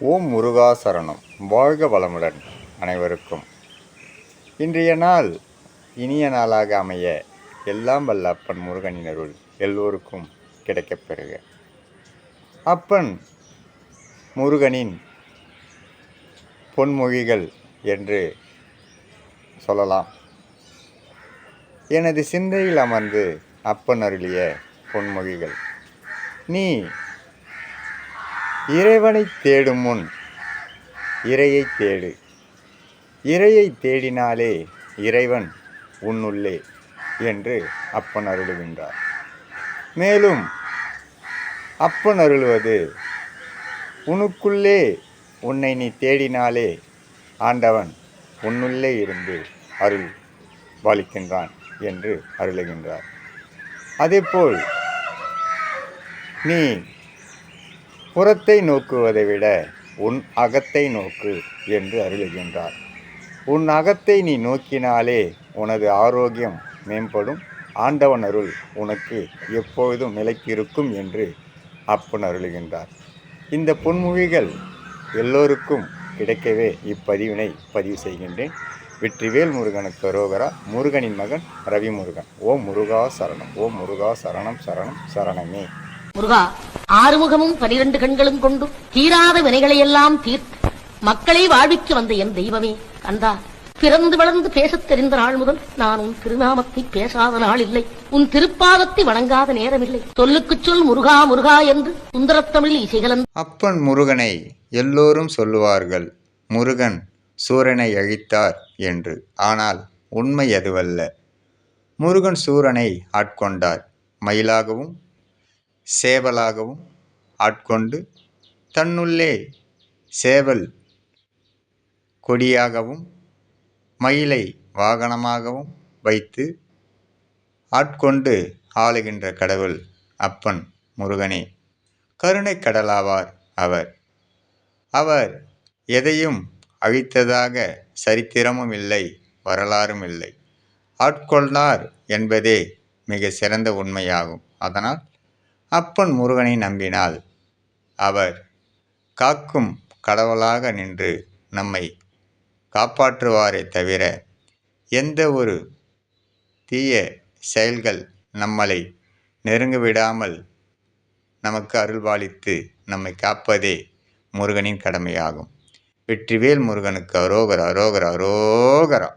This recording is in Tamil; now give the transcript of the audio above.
ஓம் முருகா சரணம். வாழ்க வளமுடன் அனைவருக்கும். இன்றைய நாள் இனிய நாளாக அமைய எல்லாம் வல்ல அப்பன் முருகனின் அருள் எல்லோருக்கும் கிடைக்கப் பெறுக. அப்பன் முருகனின் பொன்மொழிகள் என்று சொல்லலாம். எனது சிந்தையில் அமர்ந்து அப்பன் அருளிய பொன்மொழிகள். நீ இறைவனை தேடும் முன் இறையை தேடு. இறையை தேடினாலே இறைவன் உன்னுள்ளே என்று அப்பன் அருளுகின்றார். மேலும் அப்பன் அருளுவது உனக்குள்ளே உன்னை நீ தேடினாலே ஆண்டவன் உன்னுள்ளே இருந்து அருள் பாலிக்கின்றான் என்று அருளுகின்றார். அதேபோல் நீ புறத்தை நோக்குவதை விட உன் அகத்தை நோக்கு என்று அருளுகின்றார். உன் அகத்தை நீ நோக்கினாலே உனது ஆரோக்கியம் மேம்படும். ஆண்டவன் அருள் உனக்கு எப்பொழுதும் நிலைத்திருக்கும் என்று அப்பன் அருளுகின்றார். இந்த பொன்மொழிகள் எல்லோருக்கும் கிடைக்கவே இப்பதிவினை பதிவு செய்கின்றேன். வெற்றிவேல் முருகனுக்கு அரோகரா முருகனின் மகன் ரவி முருகன் ஓம் முருகா சரணம் ஓம் முருகா சரணம் சரணம் சரணமே. முருகா ஆறுமுகமும் பனிரெண்டு கண்களும் கொண்டு தீராத வினைகளையெல்லாம் தீர்த்து மக்களை வாழ்விக்க வந்த என் தெய்வமே கந்தா பிறந்து வளர்ந்து பேசத் தெரிந்த நாள் முதல் நான் உன் திருநாமத்தை பேசாத நாள் இல்லை. உன் திருப்பாதத்தை வணங்காத நேரமில்லை. சொல்லுக்கு சொல் முருகா முருகா என்று சுந்தரத்தமிழில் இசைகலன் அப்பன் முருகனை எல்லோரும் சொல்லுவார்கள். முருகன் சூரனை அழித்தார் என்று. ஆனால் உண்மை அதுவல்ல முருகன் சூரனை ஆட்கொண்டார். மயிலாகவும் சேவலாகவும் ஆட்கொண்டு தன்னுள்ளே சேவல் கொடியாகவும் மயிலை வாகனமாகவும் வைத்து ஆட்கொண்டு ஆளுகின்ற கடவுள் அப்பன் முருகனே. கருணைக் கடலாவார் அவர். அவர் எதையும் அழித்ததாக சரித்திரமும் இல்லை வரலாறும் இல்லை. ஆட்கொள்ளார் என்பதே மிக சிறந்த உண்மையாகும். அதனால் அப்பன் முருகனை நம்பினால் அவர் காக்கும் கடவுளாக நின்று நம்மை காப்பாற்றுவாரே தவிர எந்த ஒரு தீய செயல்கள் நம்மளை நெருங்க விடாமல் நமக்கு அருள்பாலித்து நம்மை காப்பதே முருகனின் கடமையாகும். வெற்றிவேல் முருகனுக்கு அரோகர் அரோகர் அரோகரா